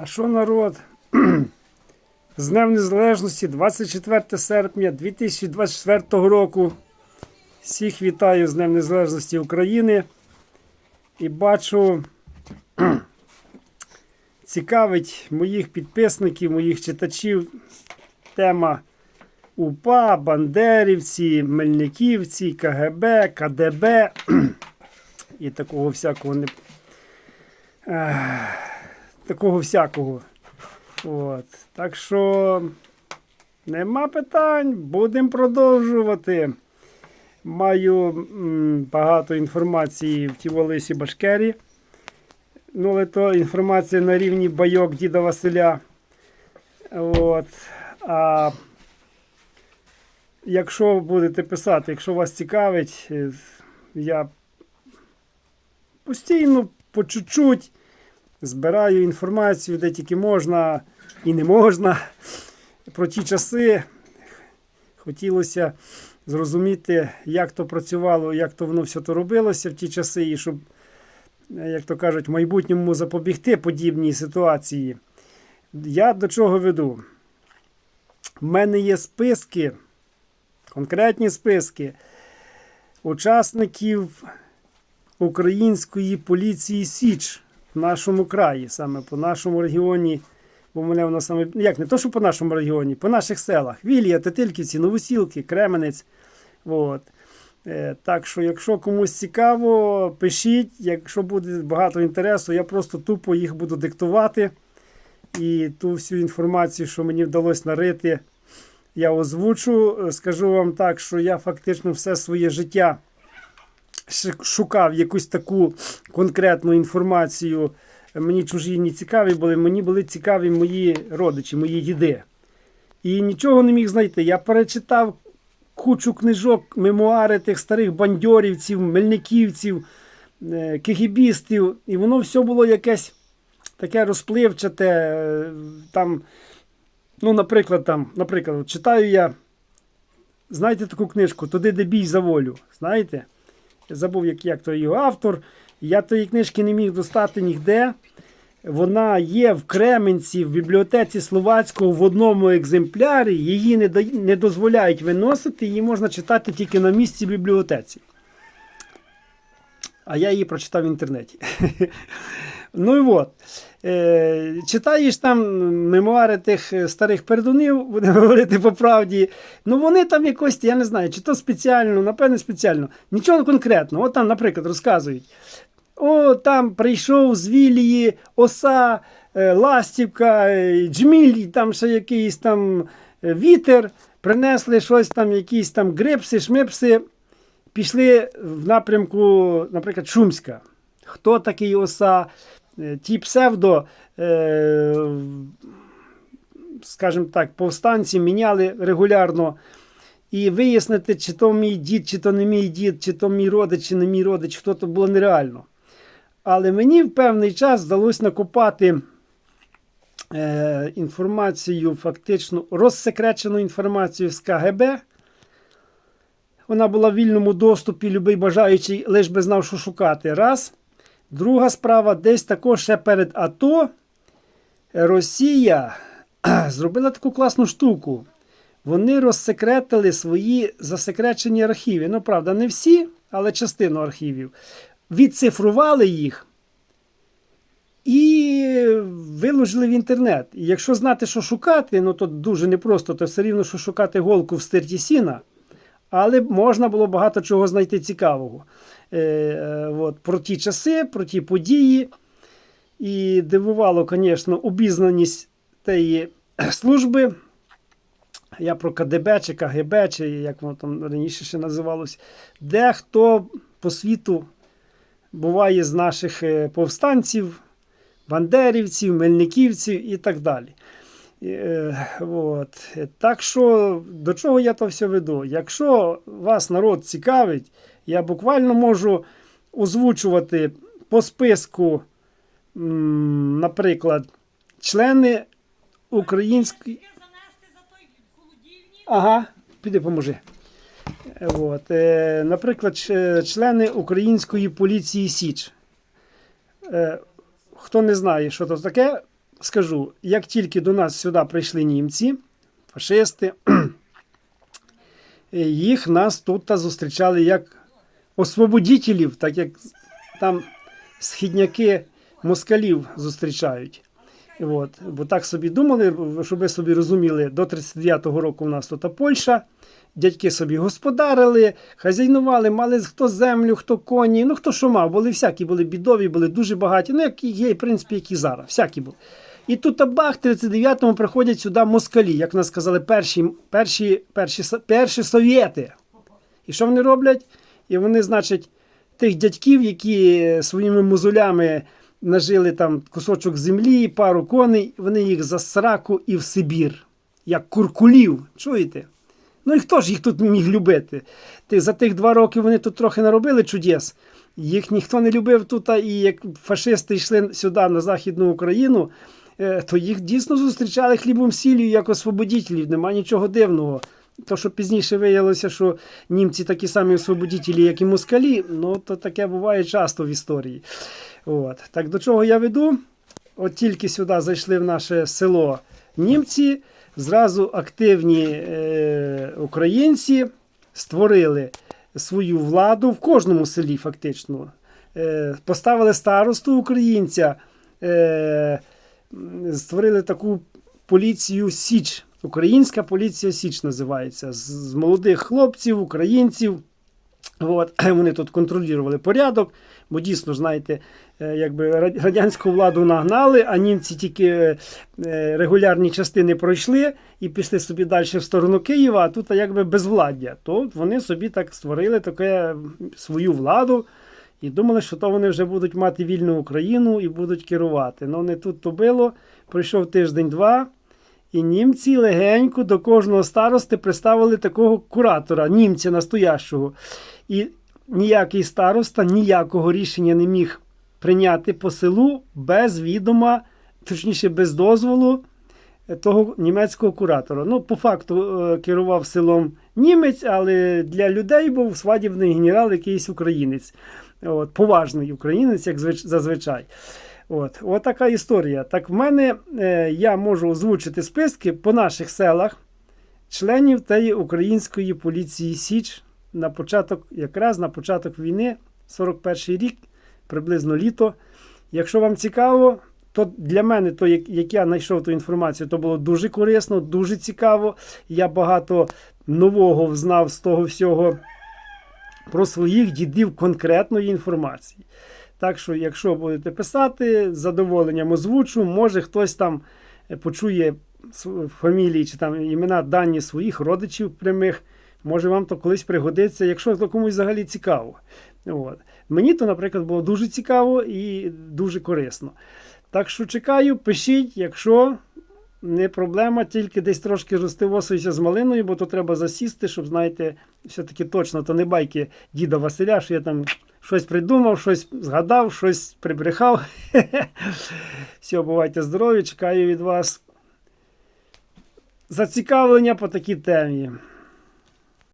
А що народ? З Днем Незалежності 24 серпня 2024 року. Всіх вітаю з Днем Незалежності України. І бачу, цікавить моїх підписників, моїх читачів тема УПА, Бандерівці, Мельниківці, КГБ, КДБ і такого всякого не. Такого всякого. От. Так що нема питань, будемо продовжувати. Маю м, багато інформації в Тіволисі Башкері. Ну, але то інформація на рівні байок діда Василя. От. А якщо будете писати, якщо вас цікавить, е, я постійно по чуть-чуть збираю інформацію, де тільки можна і не можна. Про ті часи хотілося зрозуміти, як то працювало, як то воно все то робилося в ті часи, і щоб, як то кажуть, в майбутньому запобігти подібній ситуації. Я до чого веду? У мене є списки, конкретні списки учасників української поліції Січ в нашому краї, саме по нашому регіоні. Бо мене воно саме ну, як не то, що по нашому регіоні, по наших селах: Вілія, Тетильківці, Новосілки, Кременець. От. Е, так що, якщо комусь цікаво, пишіть. Якщо буде багато інтересу, я просто тупо їх буду диктувати. І ту всю інформацію, що мені вдалося нарити, я озвучу. Е, Скажу вам так, що я фактично все своє життя шукав якусь таку конкретну інформацію. Мені чужі не цікаві були, мені були цікаві мої родичі, мої діди. І нічого не міг знайти. Я перечитав кучу книжок, мемуари тих старих бандьорівців, мельниківців, е, кегібістів, і воно все було якесь таке розпливчате. е, Там, ну, наприклад, там, наприклад, читаю я, знаєте таку книжку Туди, де бій за волю. Знаєте? Забув, як, як то його автор. Я тої книжки не міг достати ніде. Вона є в Кременці в бібліотеці Словацького в одному екземплярі. Її не, до... не дозволяють виносити, її можна читати тільки на місці бібліотеці. А я її прочитав в інтернеті. Ну і от. Е, читаєш там мемуари тих е, старих пердунів, будемо говорити по правді. Ну вони там якось, я не знаю, чи то спеціально, напевне, спеціально. Нічого конкретного. От там, наприклад, розказують. О, там прийшов з Вілії оса, е, ластівка, е, джміль, там ще якийсь там вітер, принесли щось там, якісь там грипси, шмипси, пішли в напрямку, наприклад, Шумська. Хто такий оса? Е, Ті псевдо, е, скажімо так, повстанці міняли регулярно. І вияснити, чи то мій дід, чи то не мій дід, чи то мій родич, чи не мій родич, хто то було нереально. Але мені в певний час вдалося накопати е, інформацію, фактично розсекречену інформацію з КГБ. Вона була в вільному доступі, любий бажаючий лиш би знав, що шукати. Раз. Друга справа, десь також ще перед АТО Росія зробила таку класну штуку. Вони розсекретили свої засекречені архіви. Ну, правда, не всі, але частину архівів. Відцифрували їх і виложили в інтернет. І якщо знати, що шукати, ну то дуже непросто, то все рівно, що шукати голку в стирті сіна. Але можна було багато чого знайти цікавого. Е, е, от, про ті часи, про ті події. І дивувало, звісно, обізнаність тієї служби. Я про КДБ чи КГБ, чи як воно там раніше ще називалось, де хто по світу буває з наших е, повстанців, бандерівців, мельниківців і так далі. Е, От. Так що до чого я то все веду? Якщо вас народ цікавить, я буквально можу озвучувати по списку, наприклад, члени української. Ага, піди поможи. Е, От, е, наприклад, члени Української поліції Січ. Хто не знає, що це таке, скажу, як тільки до нас сюди прийшли німці, фашисти, їх нас тут зустрічали як освободітелів, так як там східняки москалів зустрічають. От. Бо так собі думали, щоб ви собі розуміли, до 39-го року у нас тут Польща. Дядьки собі господарили, хазяйнували, мали хто землю, хто коні, ну хто що мав, були всякі, були бідові, були дуже багаті, ну як є, в принципі, як і зараз, всякі були. І тут бах, в 39-му приходять сюди москалі, як нас сказали, перші, перші, перші, перші совєти. І що вони роблять? І вони, значить, тих дядьків, які своїми мозолями нажили там кусочок землі, пару коней, вони їх за сраку і в Сибір, як куркулів. Чуєте? Ну і хто ж їх тут міг любити? Ти, за тих два роки вони тут трохи наробили чудес. Їх ніхто не любив тут, і як фашисти йшли сюди, на Західну Україну, то їх дійсно зустрічали хлібом сіллю як освободітелів. Нема нічого дивного. То, що пізніше виявилося, що німці такі самі освободітелі, як і москалі, ну то таке буває часто в історії. От. Так до чого я веду? От тільки сюди зайшли в наше село німці, зразу активні е, українці створили свою владу в кожному селі, фактично. Е, поставили старосту українця, е, створили таку поліцію Січ. Українська поліція Січ називається. З, молодих хлопців, українців. От, вони тут контролювали порядок, бо дійсно, знаєте, е, якби радянську владу нагнали, а німці тільки е, регулярні частини пройшли і пішли собі далі в сторону Києва, а тут якби безвладдя. То вони собі так створили таке свою владу і думали, що то вони вже будуть мати вільну Україну і будуть керувати. Ну не тут то було. Пройшов тиждень-два. І німці легенько до кожного старости приставили такого куратора, німця настоящого. І ніякий староста ніякого рішення не міг прийняти по селу без відома, точніше, без дозволу того німецького куратора. Ну, по факту е, керував селом німець, але для людей був свадібний генерал, якийсь українець. От, поважний українець, як звич- зазвичай. От, от така історія. Так в мене е, я можу озвучити списки по наших селах членів тієї української поліції Січ на початок, якраз на початок війни, 41 рік, приблизно літо. Якщо вам цікаво, то для мене, то як, як я знайшов ту інформацію, то було дуже корисно, дуже цікаво. Я багато нового взнав з того всього про своїх дідів конкретної інформації. Так що, якщо будете писати, з задоволенням озвучу, може хтось там е, почує фамілії чи там імена дані своїх родичів прямих. Може вам то колись пригодиться, якщо то комусь взагалі цікаво. От. Мені то, наприклад, було дуже цікаво і дуже корисно. Так що чекаю, пишіть, якщо не проблема, тільки десь трошки розтивосуюся з малиною, бо то треба засісти, щоб, знаєте, все-таки точно то не байки діда Василя, що я там щось придумав, щось згадав, щось прибрехав. Все, бувайте здорові, чекаю від вас зацікавлення по такій темі.